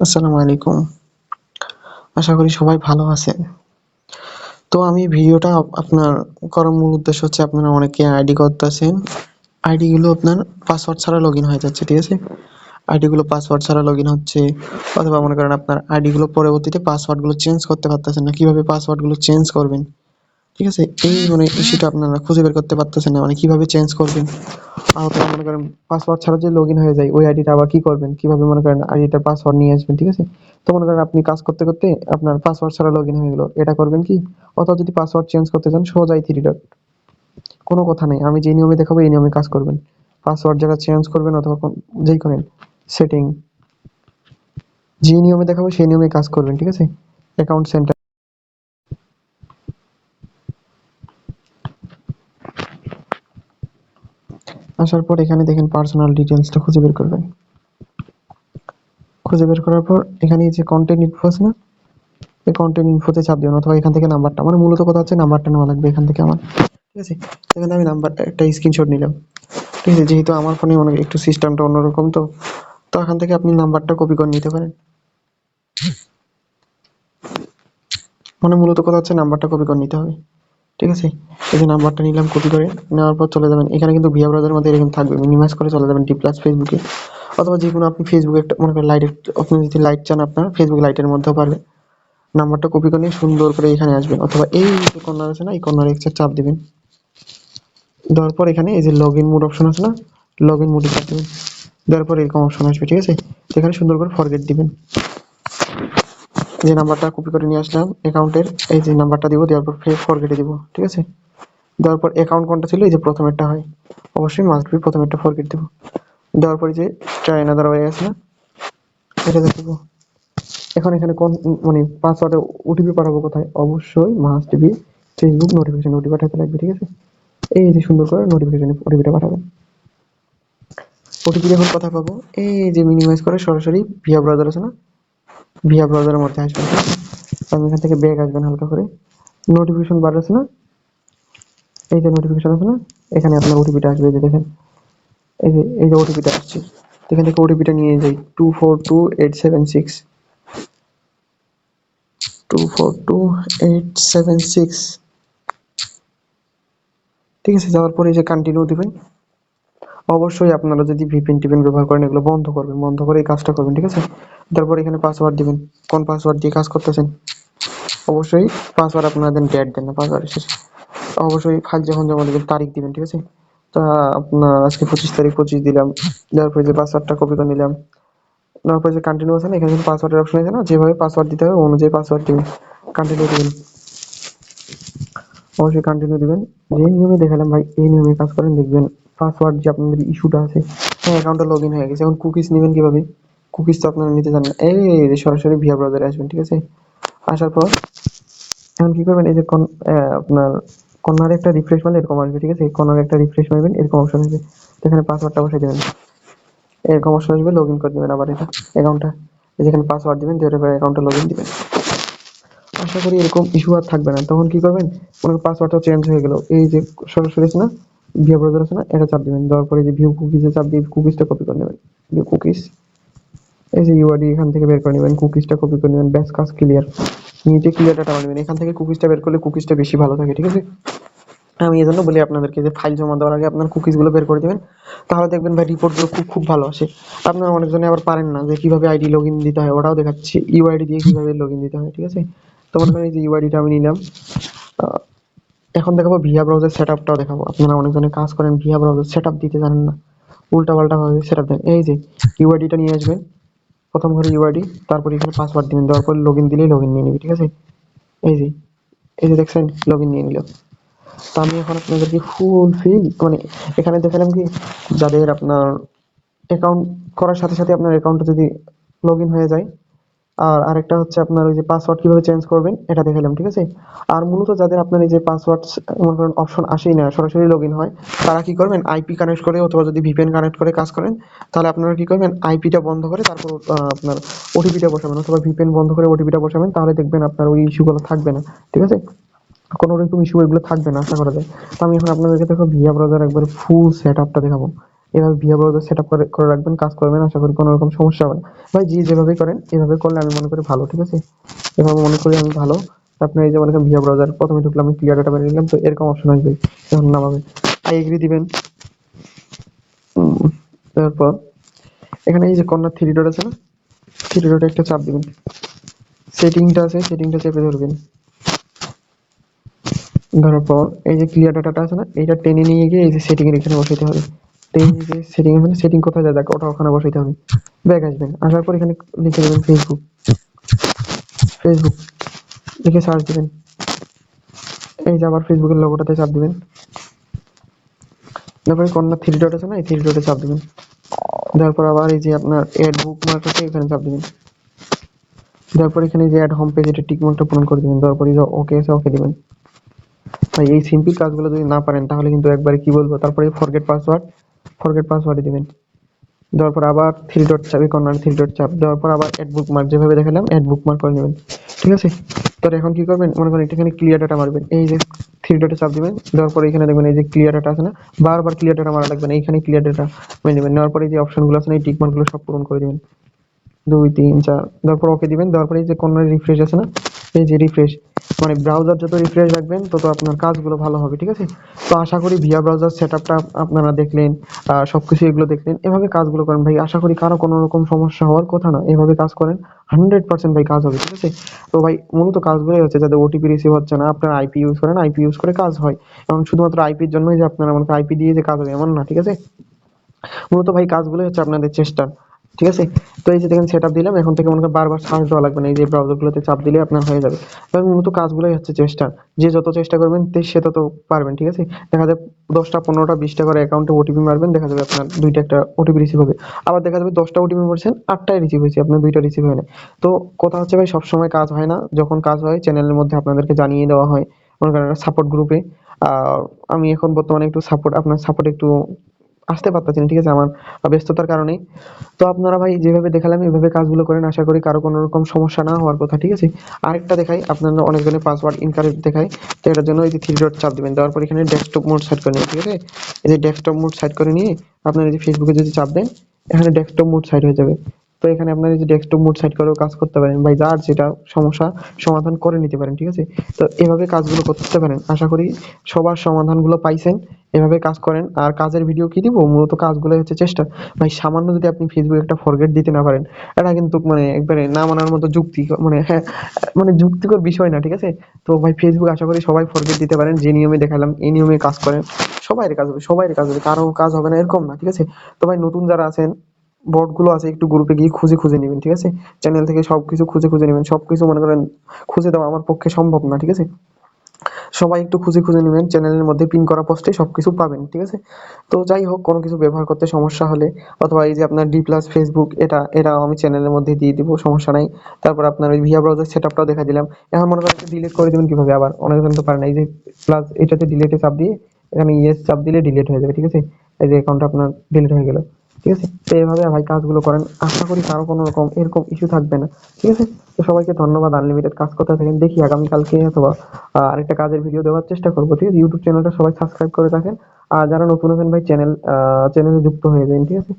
আসসালামু আলাইকুম। আশা করি সবাই ভালো আছেন। তো আমি ভিডিওটা আপনার করার মূল উদ্দেশ্য হচ্ছে আপনারা অনেকে আইডি করতেছেন। আইডি গুলো আপনার পাসওয়ার্ড ছাড়া লগ ইন হয়ে যাচ্ছে, ঠিক আছে? আইডি গুলো পাসওয়ার্ড ছাড়া লগ ইন হচ্ছে, অথবা মনে করেন আপনার আইডি গুলো পরবর্তীতে পাসওয়ার্ডগুলো চেঞ্জ করতে পারতেছেন না, কীভাবে পাসওয়ার্ডগুলো চেঞ্জ করবেন? ঠিক আছে? এই মানে ইস্যুটা আপনারা খুঁজে বের করতে পারতেছেন না। মানে কীভাবে চেঞ্জ করবেন? অথবা মনে করেন পাসওয়ার্ড ছাড়া যে লগ হয়ে যায়, ওই আইডিটা আবার কি করবেন? কীভাবে মনে করেন আইডিটার পাসওয়ার্ড নিয়ে আসবেন, ঠিক আছে? তো মনে করেন আপনি কাজ করতে করতে আপনার পাসওয়ার্ড ছাড়া লগ হয়ে গেলো। এটা করবেন কি? অথবা যদি পাসওয়ার্ড চেঞ্জ করতে চান, সোজাই থ্রি ডট কোনো কথা নেই। আমি যে নিয়মে দেখাবো, এই নিয়মে কাজ করবেন। পাসওয়ার্ড যারা চেঞ্জ করবেন অথবা যেই করেন সেটিং যে নিয়মে দেখাবো, সেই নিয়মে কাজ করবেন, ঠিক আছে? অ্যাকাউন্ট সেন্টার আসার পর এখানে দেখেন পার্সোনাল ডিটেলসটা খুঁজে বের করবেন। খুঁজে বের করার পর এখানে যে কন্টেন্ট ইনফো আছে না, এই কন্টেন্ট ইনফোতে চাপ দিবেন অথবা এখান থেকে নাম্বারটা মানে মূলত কথা হচ্ছে নাম্বারটা নেওয়া লাগবে এখান থেকে আমার। ঠিক আছে? এখানে আমি নাম্বারটা একটা স্ক্রিনশট নিলাম। ঠিক আছে? যেহেতু আমার ফোনে অনেক, একটু সিস্টেমটা অন্যরকম, তো তো এখান থেকে আপনি নাম্বারটা কপি করে নিতে পারেন। মানে মূলত কথা হচ্ছে নাম্বারটা কপি করে নিতে হবে। ঠিক আছে? এই যে নাম্বারটা নিলাম কপি করে, নেওয়ার পর চলে যাবেন। এখানে কিন্তু ভিয়া ব্রাউজারের মধ্যে এরকম থাকবে। মিনিমাইজ করে চলে যাবেন ডি প্লাস ফেসবুকে অথবা যে কোনো আপনি ফেসবুকে একটা, মনে করেন লাইট আপনি যদি লাইট চান আপনার ফেসবুক লাইটের মধ্যেও পারবে নাম্বারটা কপি করে সুন্দর করে এখানে আসবেন। অথবা এই যে কর্নার আছে না, এই কর্নারে একটা চাপ দিবেন। দেওয়ার পর এখানে এই যে লগ ইন মোড অপশন আছে না লগ ইন মোডে চাপ দিবেন। দেওয়ার পর এরকম অপশন আসবে, ঠিক আছে? এখানে সুন্দর করে ফরগেট দিবেন। যে নাম্বারটা কপি করে নিয়ে আসলাম অ্যাকাউন্টের এই যে নাম্বারটা দিব, দেওয়ার পর ফের ফরগেটে দিব, ঠিক আছে? দেওয়ার পর অ্যাকাউন্ট কোনটা ছিল? এই যে প্রথমেরটা হয়। অবশ্যই মাস্ট বি প্রথমেরটা ফরগেট দেব। দেওয়ার পরে যে ট্রাই আনাদার ওয়ে আছে না? এটা দেখব এখন এখানে কোন মানে পাসওয়ার্ডে ওটিপি পাঠাবো কোথায়? অবশ্যই must be Facebook notification OTP পাঠাতে লাগবে, ঠিক আছে? এই যে সুন্দর করে নোটিফিকেশন ওটিপিটা পাঠাবেন। ওটিপি যখন কথা পাবো এই যে মিনিমাইজ করে সরাসরি ভিয়া ব্রাউজার আছে না? ভিয়া ব্রাউজারের মধ্যে আসবেন। আপনি এখান থেকে ব্যাগ আসবেন হালকা করে। নোটিফিকেশন বার আছে না? এই যে নোটিফিকেশন আছে না? এখানে আপনার ওটিপিটা আসবে যে দেখেন। এই যে এই যে ওটিপিটা আসছে। এখান থেকে ওটিপিটা নিয়ে যাই। Two four two eight seven six two four two eight seven six ঠিক আছে, যাওয়ার পরে এই যে কন্টিনিউ দিবেন। অবশ্যই আপনারা যদি ভিপিএন টিপিএন ব্যবহার করেন, এগুলো বন্ধ করবেন। বন্ধ করে এই কাজটা করবেন, ঠিক আছে? তারপর এখানে পাসওয়ার্ড দিবেন। কোন পাসওয়ার্ড দিয়ে কাজ করতেছেন? অবশ্যই পাসওয়ার্ড আপনারা দেন ডেট দেন না পাসওয়ার্ড শেষে। অবশ্যই ফাইল যখন জমা দেবেন, তারিখ দিবেন, ঠিক আছে? তা আপনার আজকে পঁচিশ তারিখ, পঁচিশ দিলাম। দেওয়ার পরে যে পাসওয়ার্ডটা কপি করে নিলাম। নেওয়ার পরে যে কন্টিনিউ আছে না, এখানে পাসওয়ার্ডের অপশন আছে না? যেভাবে পাসওয়ার্ড দিতে হবে, অনুযায়ী পাসওয়ার্ড দিবেন। কন্টিনিউ দিবেন। অবশ্যই কন্টিনিউ দিবেন। যে নিয়মে দেখালাম ভাই, এই নিয়মে কাজ করেন, দেখবেন পাসওয়ার্ড যে আপনাদের ইস্যুটা আছে হ্যাঁ অ্যাকাউন্টটা লগ ইন হয়ে গেছে। এখন কুকিজ নেবেন কীভাবে? কুকিজ তো আপনারা নিতে জানেন এই সরাসরি ভিয়া ব্রাউজারে আসবেন, ঠিক আছে? আসার পর, এখন কি করবেন? এই যে আপনার কর্নারে একটা রিফ্রেশ মারলে এরকম আসবে, ঠিক আছে? কর্নারে একটা রিফ্রেশ মারবেন, এরকম অপশন আসবে। এখানে পাসওয়ার্ডটা বসে দেবেন। এরকম অপশন আসবে লগ ইন করে দেবেন আবার এটা অ্যাকাউন্টটা যেখানে পাসওয়ার্ড দিবেন, দিয়ে অ্যাকাউন্টটা লগ ইন দিবেন। আশা করি এরকম ইস্যু আর থাকবে না। তখন কি করবেন? মনে পাসওয়ার্ডটা চেঞ্জ হয়ে গেল। এই যে সরাসরি আছে না ভিউ ব্রাউজার আছে না, এটা চাপ দিবেন। দেওয়ার পরে যে ভিউ কুকিজে চাপ দিয়ে কুকিজটা কপি করে নেবেন। ভিউ কুকিজ এই যে ইউআইডি এখান থেকে বের করে নেবেন কুকিজটা কপি করে নেবেন, ব্যাস, কাজ ক্লিয়ার নিচে ক্লিয়ার ডাটা নেবেন এখান থেকে কুকিজটা বের করলে কুকিজটা বেশি ভালো থাকে, ঠিক আছে? আমি এই জন্য বলি আপনাদেরকে যে ফাইল জমা দেওয়ার আগে আপনার কুকিজগুলো বের করে দিবেন, তাহলে দেখবেন ভাই রিপোর্টগুলো খুব খুব ভালো আসে। আপনারা অনেকজনে আবার পারেন না যে কীভাবে আইডি লগ ইন দিতে হয়, ওটাও দেখাচ্ছি ইউআইডি দিয়ে কীভাবে লগ ইন দিতে হয়, ঠিক আছে? তো মনে করেন এই যে ইউআইডিটা আমি নিলাম। এখন দেখাবো ভিয়া ব্রাউজার সেট আপটাও দেখাবো। আপনারা অনেকজনে কাজ করেন ভিয়া ব্রাউজার সেট আপ দিতে জানেন না। উল্টা পাল্টা ভাবে সেট আপ দেন। এই যে ইউআইডিটা নিয়ে আসবেন প্রথম ঘরে ইউআইডি তারপর এখানে পাসওয়ার্ড দিবেন দেওয়ার পর লগ ইন দিলেই লগ ইন নিয়ে নিবি, ঠিক আছে? এই যে এই যে দেখছেন লগ ইন নিয়ে নিল। তো আমি এখন আপনাদেরকে ফুল ফিল মানে এখানে দেখালাম কি, যাদের আপনার অ্যাকাউন্ট করার সাথে সাথে আপনার অ্যাকাউন্টে যদি লগ ইন হয়ে যায় আর আরেকটা হচ্ছে আপনার ওই যে পাসওয়ার্ড কীভাবে চেঞ্জ করবেন, এটা দেখালাম, ঠিক আছে? আর মূলত যাদের আপনার এই যে পাসওয়ার্ড মনে করেন অপশন আসেই না, সরাসরি লগ হয়, তারা কি করবেন আইপি কানেক্ট করে অথবা যদি ভিপিএন কানেক্ট করে কাজ করেন, তাহলে আপনারা কি করবেন আইপিটা বন্ধ করে তারপর আপনার ওটিপিটা বসাবেন, অথবা ভিপিএন বন্ধ করে ওটিপিটা বসাবেন, তাহলে দেখবেন আপনার ওই ইস্যুগুলো থাকবে না, ঠিক আছে? কোনো রকম ইস্যু এগুলো থাকবে না, আশা করা যায়। তো আমি এখন আপনাদেরকে দেখো ভিয়া ব্রাউজার একবার ফুল সেট আপটা দেখাবো। এভাবে ভিয়া ব্রাউজার সেট আপ করে রাখবেন, কাজ করবেন, আশা করি কোনো রকম সমস্যা হবে না। ভাই জি যেভাবে করেন, এভাবে করলে আমি মনে করি ভালো, ঠিক আছে? এভাবে মনে করি আমি ভালো। আপনি এই যে মনে করেন ভিয়া ব্রাউজার প্রথমে ঢুকলাম আমি ক্লিয়ার ডাটা বানিয়ে নিলাম, তো এরকম অপশন আসবে, যখন নামাবে আই এগ্রি দিবেন। তারপর, এখানে এই যে কর্নার থ্রি ডট আছে না? থ্রি ডটে একটা চাপ দিবেন। সেটিংটা আছে সেটিংটা চেপে ধরবেন। ধরার পর, এই যে ক্লিয়ার ডাটাটা আছে না, এইটা টেনে নিয়ে গিয়ে এই যে সেটিং এর এখানে বসাইতে হবে। গিয়ে সেটিং এখানে সেটিং কোথায় যায়? ওটা ওখানে বসাইতে হবে। ব্যাক আসবেন আসার পর এখানে লিখে দেবেন ফেসবুক ফেসবুক লিখে সার্চ দিবেন। এই যে আবার ফেসবুকের লোগোটাতে চাপ দিবেন। তারপরে কর্নার থ্রি ডট আছে না? এই থ্রি ডটে চাপ দিবেন। তারপর আবার এই যে আপনার অ্যাড বুক মার্ক আছে, এখানে চাপ দিবেন। তারপর এখানে যে অ্যাড হোম পেজ এটা টিক মার্কটা পূরণ করে দিবেন। দেওয়ার পর এই যে ওকে আছে ওকে দিবেন। ভাই এই সিম্পল কাজগুলো যদি না পারেন, তাহলে কিন্তু একবারে কি বলব? তারপরে ফরগেট পাসওয়ার্ড ফরগেট পাসওয়ার্ড দিবেন। দেওয়ার পর আবার থ্রি ডট চাপ, কর্নার থ্রি ডট চাপ, দেওয়ার পর আবার অ্যাড বুক মার্ক যেভাবে দেখালাম অ্যাড বুক মার্ক করে নেবেন। ঠিক আছে? তো এখন কি করবেন? মনে করেন এখানে ক্লিয়ার ডাটা মারবেন। এই যে থ্রি ডটে চাপ দিবেন, দেওয়ার পর এখানে দেখবেন এই যে ক্লিয়ার ডাটা আছে না, বারবার ক্লিয়ার ডাটা মারা লাগবে না। এইখানে ক্লিয়ার ডাটা মেনে নেবেন। নেওয়ার পরে যে অপশনগুলো আছে না, এই টিক মার্কগুলো সব পূরণ করে দিবেন। দুই, তিন, চার, দেওয়ার পর ওকে দিবেন। দেওয়ার পরে এই যে কর্নার রিফ্রেশ আছে না, এই যে রিফ্রেশ মানে ব্রাউজার যত রিফ্রেশ রাখবেন তত আপনার কাজগুলো ভালো হবে ঠিক আছে? তো আশা করি ভিয়া ব্রাউজার সেটআপটা আপনারা দেখলেন আহ, সবকিছু এগুলো দেখলেন। এভাবে কাজগুলো করেন ভাই আশা করি কারও কোনো রকম সমস্যা হওয়ার কথা না এভাবে কাজ করেন হান্ড্রেড পার্সেন্ট ভাই কাজ হবে ঠিক আছে? তো ভাই মূলত কাজগুলোই হচ্ছে যাদের ওটিপি রিসিভ হচ্ছে না আপনারা আইপি ইউজ করেন আইপি ইউজ করে কাজ হয়। এবং শুধুমাত্র আইপির জন্যই যে আপনারা মনে আইপি দিয়ে যে কাজ হবে এমন না ঠিক আছে? মূলত ভাই কাজগুলোই হচ্ছে আপনাদের চেষ্টা। ঠিক আছে? তো এই যে দেখেন সেট দিলাম, এখন থেকে মনে করেন বারবার সার্চ দেওয়া লাগবে না। এই যে ব্রাউজারগুলোতে চাপ দিলে আপনার হয়ে যাবে। তবে মূলত কাজগুলোই হচ্ছে চেষ্টা। যে যত চেষ্টা করবেন সে তত পারবেন, ঠিক আছে? দেখা যাবে দশটা, পনেরোটা, বিশটা করে অ্যাকাউন্টে ওটিপি মারবেন, দেখা যাবে আপনার দুইটা একটা ওটিপি রিসিভ হবে। আবার দেখা যাবে দশটা ওটিপি মারছেন, আটটাই রিসিভ হয়েছে, আপনার দুইটা রিসিভ হয় না তো কথা হচ্ছে ভাই, সবসময় কাজ হয় না। যখন কাজ হয় চ্যানেলের মধ্যে আপনাদেরকে জানিয়ে দেওয়া হয়। মনে করেন সাপোর্ট গ্রুপে আমি এখন বর্তমানে একটু সাপোর্ট আপনার সাপোর্ট একটু আসতে পারতেছি না ঠিক আছে, আমার ব্যস্ততার কারণে তো আপনারা ভাই যেভাবে দেখালাম এইভাবে কাজগুলো করেন, আশা করি কারও কোনো রকম সমস্যা না হওয়ার কথা, ঠিক আছে? আরেকটা দেখাই, আপনারা অনেকজনের পাসওয়ার্ড ইনকারেক্ট দেখায় তো এটার জন্য এই যে থ্রি ডট চাপ দেবেন, দেওয়ার পর এখানে ডেস্কটপ মোড সাইড করে নেবেন ঠিক আছে? এই যে ডেস্কটপ মোড সাইড করে নিয়ে আপনারা যে ফেসবুকে যদি চাপ দেন, এখানে ডেস্কটপ মোড সাইড হয়ে যাবে। তো এখানে আপনার এই যে ডেস্কটপ মোড সেট করেও কাজ করতে পারেন ভাই যার যেটা সমস্যা, সমাধান করে নিতে পারেন, ঠিক আছে? তো এভাবে কাজগুলো করতে পারেন। আশা করি সবার সমাধানগুলো পাইছেন। এভাবে কাজ করেন। আর কাজের ভিডিও কি দিব? মূলত কাজগুলো হচ্ছে চেষ্টা। ভাই, সামান্য যদি আপনি ফেসবুকে একটা ফরগেট দিতে না পারেন, এটা কিন্তু মানে একবারে না মানার মতো যুক্তি মানে হ্যাঁ মানে যুক্তিকর বিষয় না, ঠিক আছে? তো ভাই ফেসবুক আশা করি সবাই ফরগেট দিতে পারেন। যে নিয়মে দেখালাম, এই নিয়মে কাজ করেন। সবাই কাজ হবে সবাই কাজ হবে, কারও কাজ হবে না, এরকম না, ঠিক আছে? তো ভাই, নতুন যারা আছেন বটগুলো আছে, একটু গ্রুপে গিয়ে খুঁজে খুঁজে নেবেন, ঠিক আছে? চ্যানেল থেকে সবকিছু খুঁজে খুঁজে নেবেন, সবকিছু মনে করেন খুঁজে দেওয়া আমার পক্ষে সম্ভব না, ঠিক আছে? সবাই একটু খুঁজে খুঁজে নেবেন চ্যানেলের মধ্যে পিন করা পোস্টে সবকিছু পাবেন, ঠিক আছে? তো যাই হোক, কোনো কিছু ব্যবহার করতে সমস্যা হলে অথবা এই যে আপনার ডি প্লাস ফেসবুক এটা এটা আমি চ্যানেলের মধ্যে দিয়ে দিব, সমস্যা নাই। তারপর আপনার ওই ভিয়া ব্রাউজার সেটআপটাও দেখা দিলাম। এখন মনে করেন ডিলিট করে দেবেন কীভাবে আবার? অনেকজন তো পারে না, এই যে প্লাস এটাতে ডিলিটে চাপ দিয়ে এখানে ইয়েস চাপ দিলে ডিলিট হয়ে যাবে, ঠিক আছে? এই যে অ্যাকাউন্ট আপনার ডিলিট হয়ে গেল। ঠিক আছে? তো এভাবে ভাই কাজগুলো করেন। আশা করি কারও কোনো রকম এরকম ইস্যু থাকবে না। ঠিক আছে? তো সবাইকে ধন্যবাদ। আনলিমিটেড কাজ করতে থাকেন। দেখি আগামীকালকে অথবা আরেকটা কাজের ভিডিও দেওয়ার চেষ্টা করব। ঠিক আছে? ইউটিউব চ্যানেলটা সবাই সাবস্ক্রাইব করে রাখেন। আর যারা নতুন আছেন ভাই চ্যানেল চ্যানেলে যুক্ত হয়ে যান। ঠিক আছে?